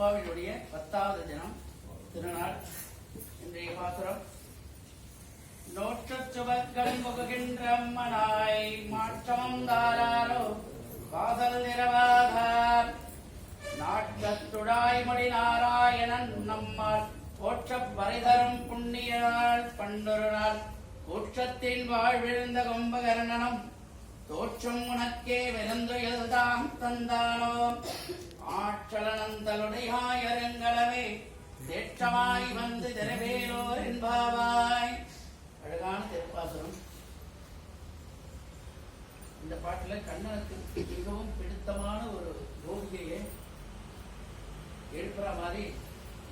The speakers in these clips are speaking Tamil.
திருப்பாவினுடைய பத்தாவது தினம் திருநாள் இன்றைய பாசுரம். நோற்ற சுவர்கள் முகுகின்ற அம்மனாய் மாற்றமும் தாராரோ காதல் நிறவாதார் நாட்டத்துடாய் மொழி நாராயணன் நம்மால் போற்ற பரிதரும் புண்ணிய நாள் பண்டொரு நாள் கூற்றத்தின் வாழ்விழுந்த கும்பகர்ணனம் தோற்றம் உனக்கே விருந்துயல்தாம் தந்தானோ ஆற்றலனந்தலுடையாயரங்களவே தேற்றமாய் வந்து திரவேலோர் என்பாவாய். அழகான திருப்பாசுரம். இந்த பாட்டுல கண்ணனுக்கு மிகவும் பிடித்தமான ஒரு கோபிகையை எழுப்புற மாதிரி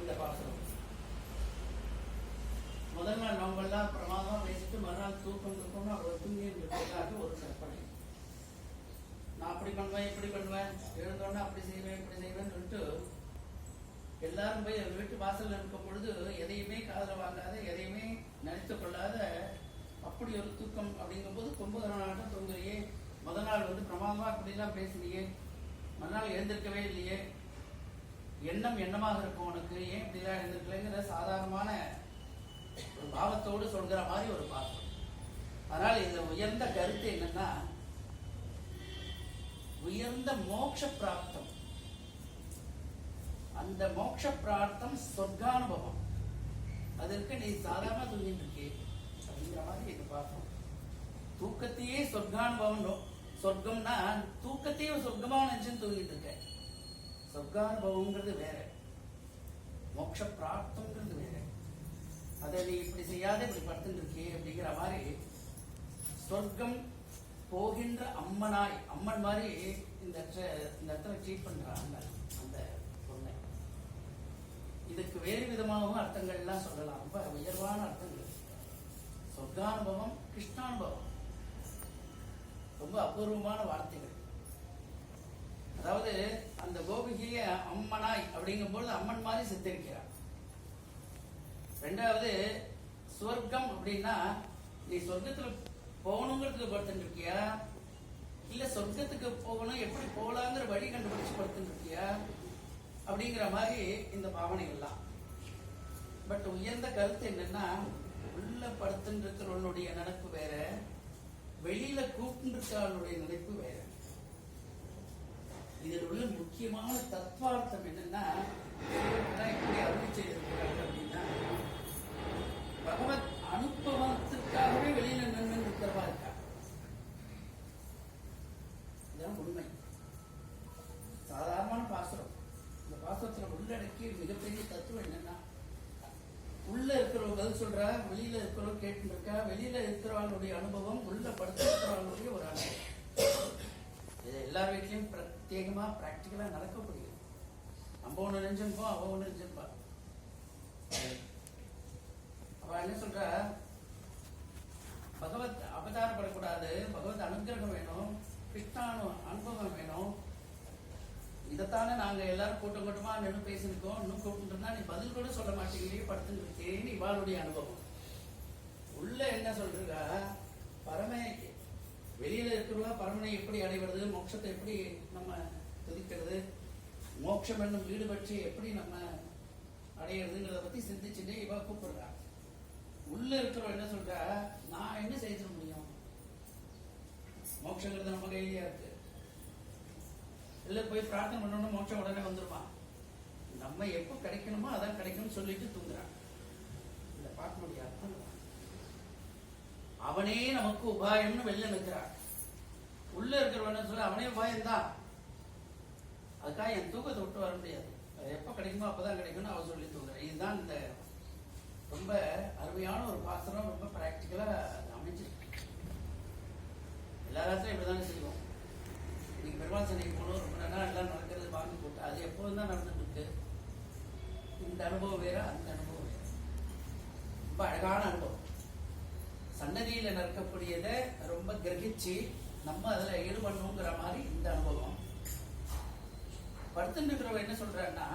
இந்த பாசுரம். முதல் நாள் நோம்பெல்லாம் பிரமாதமா பேசிட்டு மறுநாள் தூக்கம் தூக்கம்னு அவர் தூங்கின்றதுக்காக ஒரு கற்பனை. நான் அப்படி பண்ணுவேன் இப்படி பண்ணுவேன் எழுந்தோடனே அப்படி செய்வேன் இப்படி செய்வேன்னு சொல்லிட்டு எல்லாரும் போய் அவர் வீட்டு வாசல்ல இருக்கும் பொழுது எதையுமே காதல வாங்காத எதையுமே நினைத்து கொள்ளாத அப்படி ஒரு தூக்கம் அப்படிங்கும்போது கும்பகரணாட்டம் தூங்குறியே. முத நாள் வந்து பிரமாதமா அப்படிலாம் பேசினியே. மறுநாள் எழுந்திருக்கவே இல்லையே. எண்ணம் எண்ணமாக இருக்கும் உனக்கு. ஏன் இப்படிலாம் எழுந்திருக்கலைங்கிற சாதாரணமான ஒரு பாவத்தோடு சொல்கிற மாதிரி ஒரு பாசம். அதனால் இந்த உயர்ந்த கருத்து என்னன்னா உயர்ந்த மோட்ச பிராப்தம். அந்த மோட்ச பிரார்த்தம் சொர்க்கானுபவம். அதற்கு நீ சாதாரண தூங்கிட்டு இருக்கே அப்படிங்கிற மாதிரி இது பார்ப்போம். தூக்கத்தையே சொர்க்கானுபவம் சொர்க்கம்னா தூக்கத்தையே சொர்க்கமாக நினைச்சுன்னு தூங்கிட்டு இருக்க. சொர்க்கானுபவங்கிறது வேற. மோட்ச பிராப்தம்ங்கிறது வேற. அதை நீ இப்படி செய்யாத இப்படி படுத்துட்டு இருக்கே அப்படிங்கிற மாதிரி சொர்க்கம் போகின்ற அம்மனாய் அம்மன் மாதிரி இந்த இடத்துல இந்த இடத்துல ட்ரீட் பண்றாங்க அந்த பொண்ணை. இதுக்கு வேறு விதமாகவும் அர்த்தங்கள்லாம் சொல்லலாம். ரொம்ப உயர்வான அர்த்தங்கள். சொர்க்கானுபவம் கிருஷ்ணானுபவம். ரொம்ப அபூர்வமான வார்த்தைகள். அதாவது அந்த கோபிகைய அம்மனாய் அப்படிங்கும்போது அம்மன் மாதிரி சித்தரிக்கிறார். ரெண்டாவது சொர்க்கம் அப்படின்னா நீ சொர்க்கத்துல போகணுங்கிறதுக்கு படுத்துட்டு இருக்கியா இல்ல சொர்க்கத்துக்கு போகணும் எப்படி போகலாங்கிற வழி கண்டுபிடிச்சு படுத்துட்டு இருக்கியா அப்படிங்கிற மாதிரி இந்த பாவனைகள்லாம். பட் உயர்ந்த கருத்து என்னன்னா உள்ள படுத்துட்டு இருக்கிறவனுடைய நினைப்பு வேற வெளியில கூப்பிட்டு இருக்கிறவனுடைய நினைப்பு வேற. இதில் உள்ள முக்கியமான தத்துவார்த்தம் என்னன்னா இப்படி எப்படி அருள் செய்திருக்கிறார்கள் அப்படின்னு பகவத் அனுபவத்திற்காகவே வெளியில நின்று இருக்கிறவா இருக்கா இதுதான் உண்மை சாதாரணமான பாசுரம் இந்த பாசுரத்துல உள்ளடக்கிய மிகப்பெரிய தத்துவம் என்னன்னா உள்ள இருக்கிறவங்க பதில் சொல்ற வெளியில இருக்கிறோம் கேட்டுருக்க வெளியில இருக்கிறவங்களுடைய அனுபவம் உள்ள படுத்து ஒரு அனுபவம். இது எல்லா வீட்லயும் பிரத்யேகமா பிராக்டிக்கலா நடக்கக்கூடியது. நம்ம ஒண்ணு நினைச்சிருப்போம் அவ ஒண்ணு நினைச்சிருப்பா அவ என்ன சொல்ற? பகவத் அவதாரப்படக்கூடாது. பகவத் அனுகிரகம் வேணும். கிருஷ்ணானு அனுபவம் வேணும். இதைத்தானே நாங்க எல்லாரும் கூட்டம் கூட்டமா நின்று பேசியிருக்கோம். இன்னும் கூப்பிட்டுருந்தா நீ பதில் கூட சொல்ல மாட்டேங்கிறீ படுத்துட்டு இருக்கேன்னு இவாளுடைய அனுபவம். உள்ள என்ன சொல்றா பரமே வெளியில இருக்கிறவா பரமனை எப்படி அடைவது மோட்சத்தை எப்படி நம்ம துதிக்கிறது மோட்சம் என்னும் வீடு பற்றி எப்படி நம்ம அடையிறதுங்கிறத பத்தி சிந்திச்சுட்டே இவா கூப்பிடுறா. உள்ள இருக்கிறவ என்ன சொல்றா? நான் என்ன செய்திட முடியும்? மோட்சங்கிறது நம்ம கையிலேயே இருக்கு. இல்ல போய் பிரார்த்தனை பண்ணணும் மோட்சம் உடனே வந்துருமா நம்ம எப்போ கிடைக்கணுமோ அதான் கிடைக்கும்னு சொல்லிட்டு தூங்குறான். இந்த பாட்டினுடைய அர்த்தம் அவனே நமக்கு உபாயம்னு வெளில நிற்கிறான். உள்ள இருக்கிறவன் சொல்ல அவனே உபாயம்தான். அதுக்காக என் தூக்கத்தை விட்டு வர முடியாது. அது எப்போ கிடைக்குமோ அப்பதான் கிடைக்கும்னு அவ சொல்லி தூங்குறேன். இதுதான் இந்த ரொம்ப அருமையான ஒரு பாசனம் ரொம்ப பிராக்டிக்கலா அமைஞ்சிருக்கு. எல்லா ராத்திரியும் இப்படிதானே செய்வோம். இன்னைக்கு பெருமாள் சனைக்கு போகணும் ரொம்ப நல்லா எல்லாம் நடக்கிறது வாங்கி போட்டு அது எப்போதும் தான் நடந்துட்டு இருக்கு இந்த அனுபவம் வேற அந்த அனுபவம் வேற. ரொம்ப அழகான அனுபவம். சன்னதியில் நடக்கக்கூடியதை ரொம்ப கிரகிச்சு நம்ம அதுல ஈடுபடணுங்கிற மாதிரி இந்த அனுபவம். படுத்துட்டு இருக்கிறவங்க என்ன சொல்றான்னா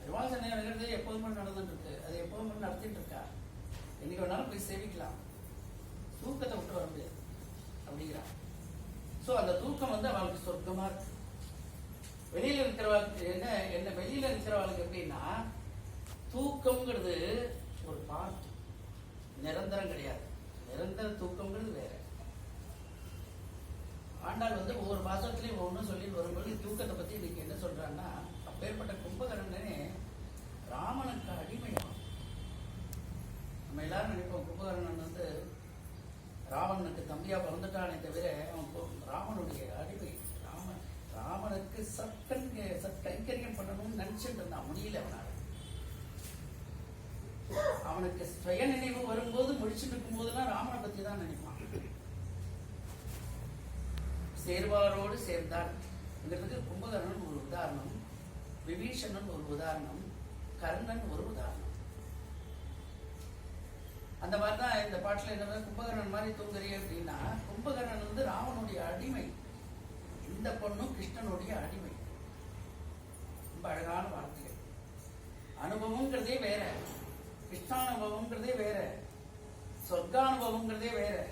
பெருமாள் சன்னை நடக்கிறது எப்போதுமே நடந்துட்டு இருக்கு அது எப்போதுமே நடத்திட்டு இருக்கா என்னைக்கு வேணாலும் போய் சேவிக்கலாம் தூக்கத்தை விட்டு வர முடியாது. அப்படிங்கிறான். சோ அந்த தூக்கம் வந்து அவளுக்கு சொர்க்கமா இருக்கு. வெளியில இருக்கிறவளுக்கு என்ன என்ன வெளியில இருக்கிறவளுக்கு எப்படின்னா தூக்கம்ங்கிறது ஒரு பார்ட் நிரந்தரம் கிடையாது. நிரந்தர தூக்கம்ங்கிறது வேற. ஆண்டாள் வந்து ஒவ்வொரு மாசத்துலயும் ஒவ்வொன்றும் சொல்லி வரும்போது தூக்கத்தை பத்தி இன்னைக்கு என்ன சொல்றாங்கன்னா அப்பேற்பட்ட கும்பகர்ணனே ராமனுக்கு அடிமையாகும் நம்ம எல்லாரும் நினைப்போம் கும்பகர்ணன் வந்து ராவணனுக்கு தம்பியா பிறந்துட்டானே தவிர அவன் பொ- ராமனுடைய அடிமை ராமன் அவனுக்கு சற்கன் சற்கைங்கரியம் பண்ணணும்னு நினைச்சிட்டு இருந்தான் முடியல அவனால. அவனுக்கு சுய நினைவு வரும்போது முடிச்சுட்டு இருக்கும் போதெல்லாம் ராமனை பத்தி தான் நினைப்பான். சேர்வாரோடு சேர்ந்தார்ங்கிறதுக்கு கும்பகர்ணன் ஒரு உதாரணம் விபீஷணன் ஒரு உதாரணம் கர்ணன் ஒரு உதாரணம். அந்த மாதிரி தான் இந்த பாட்டுல என்ன கும்பகர்ணன் மாதிரி தூங்குறீ அப்படின்னா கும்பகர்ணன் வந்து ராமனுடைய அடிமை. இந்த பொண்ணும் கிருஷ்ணனுடைய அடிமை. ரொம்ப அழகான வார்த்தைகள். அனுபவம்ங்கிறதே வேற. கிருஷ்ணானுபவம்ங்கிறதே வேற. சொர்க்கானுபவம்ங்கிறதே வேற.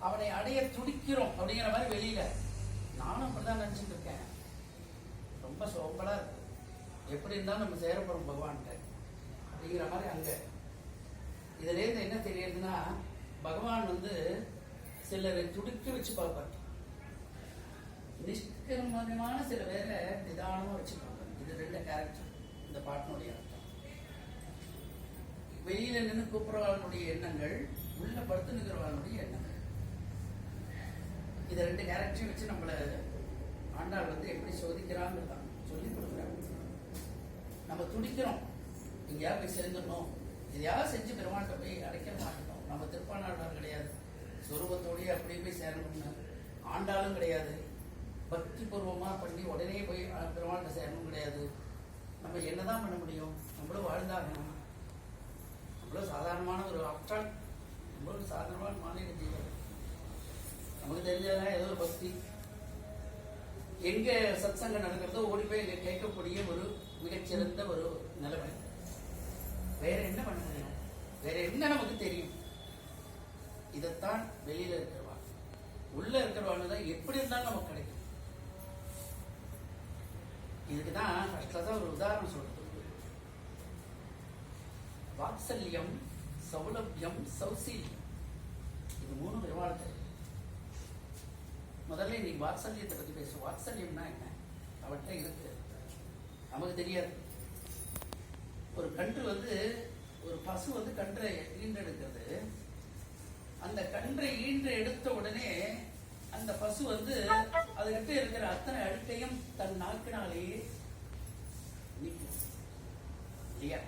அவனை அடைய துடிக்கிறோம் அப்படிங்கிற மாதிரி வெளியில. நானும் அப்படிதான் நினைச்சிட்டு இருக்கேன். ரொம்ப சோம்பலா இருக்கு. எப்படி இருந்தாலும் நம்ம சேர போறோம் பகவான்கிட்ட அப்படிங்கிற மாதிரி அங்க. இதுல இருந்து என்ன தெரியுதுன்னா பகவான் வந்து சிலரை துடிக்க வச்சு பார்ப்பார். நிஷ்கர்மமான சில பேரை நிதானமா வச்சுக்கோங்க இது ரெண்டு கேரக்டர் இந்த பாட்டினுடைய அர்த்தம். வெளியில நின்று கூப்பிடுறவனுடைய எண்ணங்கள் உள்ள படுத்து நிற்கிறவனுடைய எண்ணங்கள். இது ரெண்டு கேரக்டரையும் வச்சு நம்மள ஆண்டாள் வந்து எப்படி சோதிக்கிறாங்கிறதான். சொல்லி கொடுக்குறாங்க. நம்ம துடிக்கிறோம். எங்கேயாவது போய் சேர்ந்துடணும். எதையாவது செஞ்சு பெருமாள்கிட்ட போய் அடைக்க மாட்டோம். நம்ம திருப்பானாழ்வார் கிடையாது. சொரூபத்தோடயே அப்படியே போய் சேரணும்னு ஆண்டாளும் கிடையாது. பக்தி பூர்வமாக பண்ணி உடனே போய் அஹ், பெருமாள்கிட்ட சேரணும் கிடையாது. நம்ம என்னதான் பண்ண முடியும்? நம்மளும் வாழ்ந்தாகணும். நம்மளும் சாதாரணமான ஒரு ஆப்டால் நம்மளும் சாதாரணமான மாநில ஜீவன். நமக்கு தெரிஞ்சதெல்லாம் ஏதோ ஒரு பக்தி. எங்க சத்சங்கம் நடக்கிறதோ ஓடி போய் இங்க கேட்கக்கூடிய ஒரு மிகச்சிறந்த ஒரு நிலைமை. வேற என்ன பண்ண முடியும்? வேற என்ன நமக்கு தெரியும்? இதைத்தான் வெளியில இருக்கிறவா உள்ள இருக்கிறவாள் தான் எப்படி இருந்தாலும் நமக்கு கிடைக்கும். இதுக்கு தான் ஃபர்ஸ்ட்ல தான் ஒரு உதாரணம் சொல்றது வாத்சல்யம் சௌலபியம் சௌசீல்யம். இது மூணு விவாதத்தை முதல்ல இன்னைக்கு வாத்சல்யத்தை பத்தி பேசுவோம் வாத்சல்யம்னா என்ன? அவர்கிட்ட இருக்கு. நமக்கு தெரியாது. ஒரு கன்று வந்து ஒரு பசு வந்து கன்றை ஈன்றெடுக்கிறது. அந்த கன்றை ஈன்று எடுத்த உடனே அந்த பசு வந்து அதுகிட்ட இருக்கிற அத்தனை அழுக்கையும் தன் நாக்கினாலேயே நீக்கும். இல்லையா?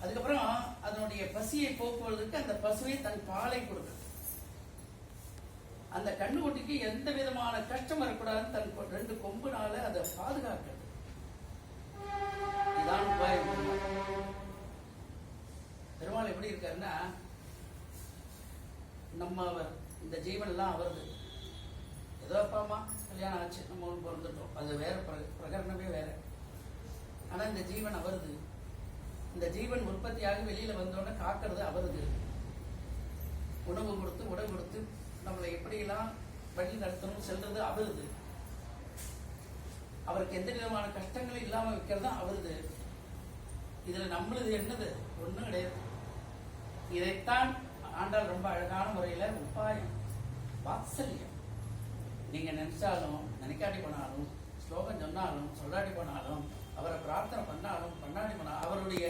அதுக்கப்புறம் அதனுடைய பசியை போக்குவதற்கு அந்த பசுவை தன் பாலை கொடுக்குது அந்த கண்ணுக்குட்டிக்கு எந்த விதமான கஷ்டம் வரக்கூடாதுன்னு தன் ரெண்டு கொம்புனால அதை பாதுகாக்கிறது. இதான் பெருமாள். பெருமாள் எப்படி இருக்காருன்னா நம்ம அவர் இந்த ஜீவன்லாம் அவருது. அவரது ஏதோ அப்பா அம்மா கல்யாணம் ஆச்சு நம்ம ஒன்று பிறந்துட்டோம். அது வேற பிர- பிரகரணமே வேற. ஆனால் இந்த ஜீவன் அவரது. இந்த ஜீவன் உற்பத்தியாகி வெளியில் வந்தோடனே காக்கிறது அவரது. உணவு கொடுத்து உடம்பு கொடுத்து நம்மளை எப்படியெல்லாம் வழி நடத்தணும் செல்றது அவருது. அவருக்கு எந்த விதமான கஷ்டங்களும் இல்லாமல் வைக்கிறது அவருது. இதில் நம்மளது என்னது? ஒன்றும் கிடையாது. இதைத்தான் ஆண்டால் ரொம்ப அழகான முறையில உபாயம் வாத்சல்யம். நீங்க நினைச்சாலும் நினைக்காட்டி போனாலும் ஸ்லோகம் சொன்னாலும் சொல்லாட்டி போனாலும் அவரை பிரார்த்தனை பண்ணாலும் பண்ணாடி போனாலும் அவருடைய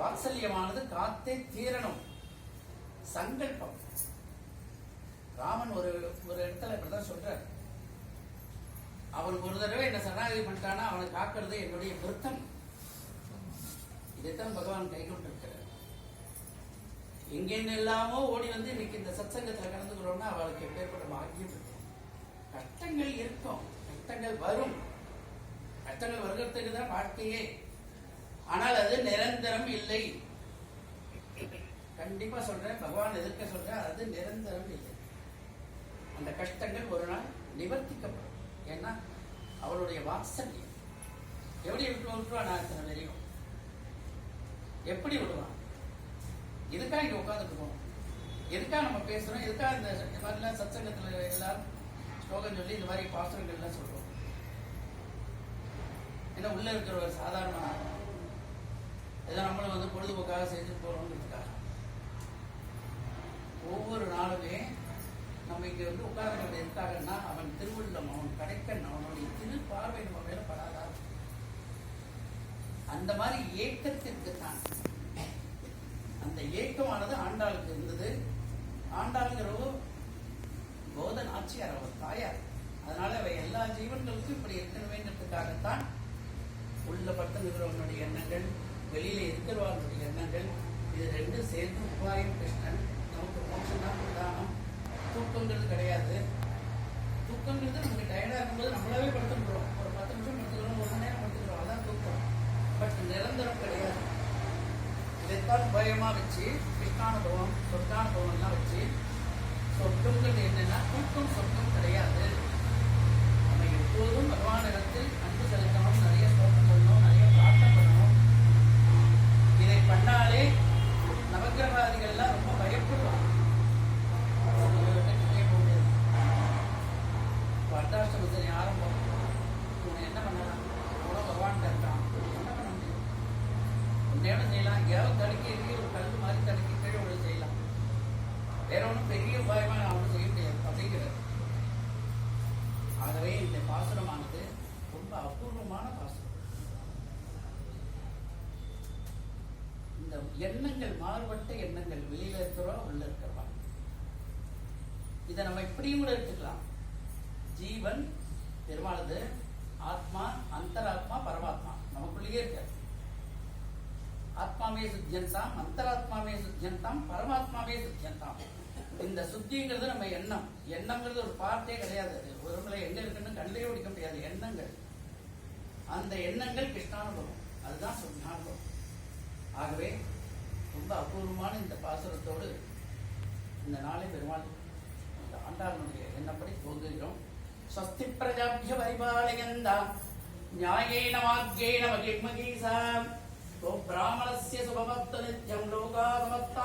வாத்சல்யமானது காத்தே தீரணும் சங்கல்பம். ராமன் ஒரு ஒரு இடத்துல இப்படிதான் சொல்றாரு. அவனுக்கு ஒரு தடவை என்ன சரணாகதி பண்ணிட்டானா அவனை காக்கிறது என்னுடைய விருத்தம் இதைத்தான் பகவான் கைகொண்டு கொண்டிருக்கிறார் எங்கெங்க எல்லாமோ ஓடி வந்து இன்னைக்கு இந்த சத்சங்கத்துல கலந்துக்கிறோம்னா அவளுக்கு எப்பேற்பட்ட பாக்கியம் கஷ்டங்கள் இருக்கும். கஷ்டங்கள் வரும். கஷ்டங்கள் வருகிறதுக்கு தான் வாழ்க்கையே. ஆனால் அது நிரந்தரம் இல்லை. கண்டிப்பா சொல்றேன். பகவான் எதிர்க்க சொல்றேன். அது நிரந்தரம் இல்லை. அந்த கஷ்டங்கள் ஒரு நாள் நிவர்த்திக்கப்படும். ஏன்னா அவளுடைய வாத்சல்யம் எப்படி விட்டு விட்டுருவான்? நான் தெரியும் எப்படி விடுவான்? எதுக்காக இங்க உட்கார்ந்துட்டு இருக்கோம்? எதுக்காக நம்ம பேசுறோம்? எதுக்காக இந்த மாதிரிலாம் சத்சங்கத்துல எல்லாம் ஸ்லோகம் சொல்லி இந்த மாதிரி பாசுரங்கள் எல்லாம் சொல்றோம்? ஏன்னா உள்ள இருக்கிற ஒரு சாதாரண ஆள். ஏதோ நம்மளும் வந்து பொழுதுபோக்காக செஞ்சு போறோம்ன்றதுக்காக ஒவ்வொரு நாளுமே நம்ம இங்க வந்து உட்கார்ந்து இருக்காங்கன்னா அவன் திருவுள்ளம் அவன் கடைக்கன் அவனுடைய திரு பார்வை நம்ம மேல படாதா? அந்த மாதிரி ஏக்கத்திற்கு தான் அந்த ஏக்கமானது ஆண்டாளுக்கு இருந்தது. ஆண்டாளுங்கிறவோ போத நாச்சியார் அவர் தாயார். அதனால அவை எல்லா ஜீவன்களுக்கும் இப்படி இருக்கணுமேன்றதுக்காகத்தான் உள்ள பட்டு நிறுவனுடைய எண்ணங்கள் வெளியில இருக்கிறவர்களுடைய எண்ணங்கள் இது ரெண்டும் சேர்ந்து உபாயம் கிருஷ்ணன் நமக்கு மோட்சம் தான் பிரதானம். தூக்கங்கிறது கிடையாது. தூக்கங்கிறது நமக்கு டயர்டாக இருக்கும்போது நம்மளாவே படுத்துக்கிறோம். ஒரு பத்து நிமிஷம் படுத்துக்கிறோம் ஒரு மணி நேரம் படுத்துக்கிறோம். அதான் தூக்கம். பட் நிரந்தரம் கிடையாது. இதைத்தான் உபாயமா வச்சு கிருஷ்ணானுபவம் சொர்க்கானுபவம்லாம் வச்சு சொர்க்கங்கிறது என்னன்னா தூக்கம் சொர்க்கம் கிடையாது. நம்ம எப்போதும் பகவானிடத்தில் அன்பு செலுத்தணும் நிறைய ஸ்தோத்திரம் பண்ணணும் நிறைய பிரார்த்தனை பண்ணணும். இதை பண்ணாலே நவகிரகாதிகள்லாம் ரொம்ப பயப்படுவாங்க. இவர்கிட்ட அர்த்தாஷ்டமத்தினை ஆரம்பம். இவனை என்ன பண்ணலாம்? பகவான் இருக்கான். என்ன பண்ண முடியும்? எங்கேயாவது தடுக்கி எங்கேயும் ஒரு கல் மாதிரி தடுக்கி கீழே விட செய்யலாம். வேற ஒன்றும் பெரிய உபாயமாக நான் ஒன்றும் செய்ய முடியாது அப்படிங்கிறது. ஆகவே இந்த பாசுரமானது ரொம்ப அபூர்வமான பாசுரம். இந்த எண்ணங்கள் மாறுபட்ட எண்ணங்கள் வெளியில இருக்கிறோம் உள்ள இருக்கிறவா இதை நம்ம இப்படியும் கூட எடுத்துக்கலாம். ஜீவன் பெருமானது ஆத்மா அந்தராத்மா பரமாத்மா. நமக்குள்ளேயே இருக்காது. ஆத்மாவே சுத்தியந்தாம் அந்தராத்மாவே சுத்தியந்தாம் பரமாத்மாவே சுத்தியந்தாம் இந்த சுத்திங்கிறது நம்ம எண்ணம். எண்ணம்ங்கிறது ஒரு பார்த்தே கிடையாது. ஒரு முறை எங்க இருக்குன்னு கண்ணிலே பிடிக்க முடியாது. எண்ணங்கள். அந்த எண்ணங்கள் கிருஷ்ணானுபவம். அதுதான் சுத்தியானுபவம் ஆகவே ரொம்ப அபூர்வமான இந்த பாசுரத்தோடு இந்த நாளை பெருமாள் இந்த ஆண்டாளனுடைய எண்ணப்படி தோன்றுகிறோம் ஸ்வஸ்தி பிரஜாபிய பரிபாலயந்தா. நியாயேன வாக்கேன மகிமகீசா तो ब्राह्मणस्य सुभवत्तनित्यं लोका समत्ता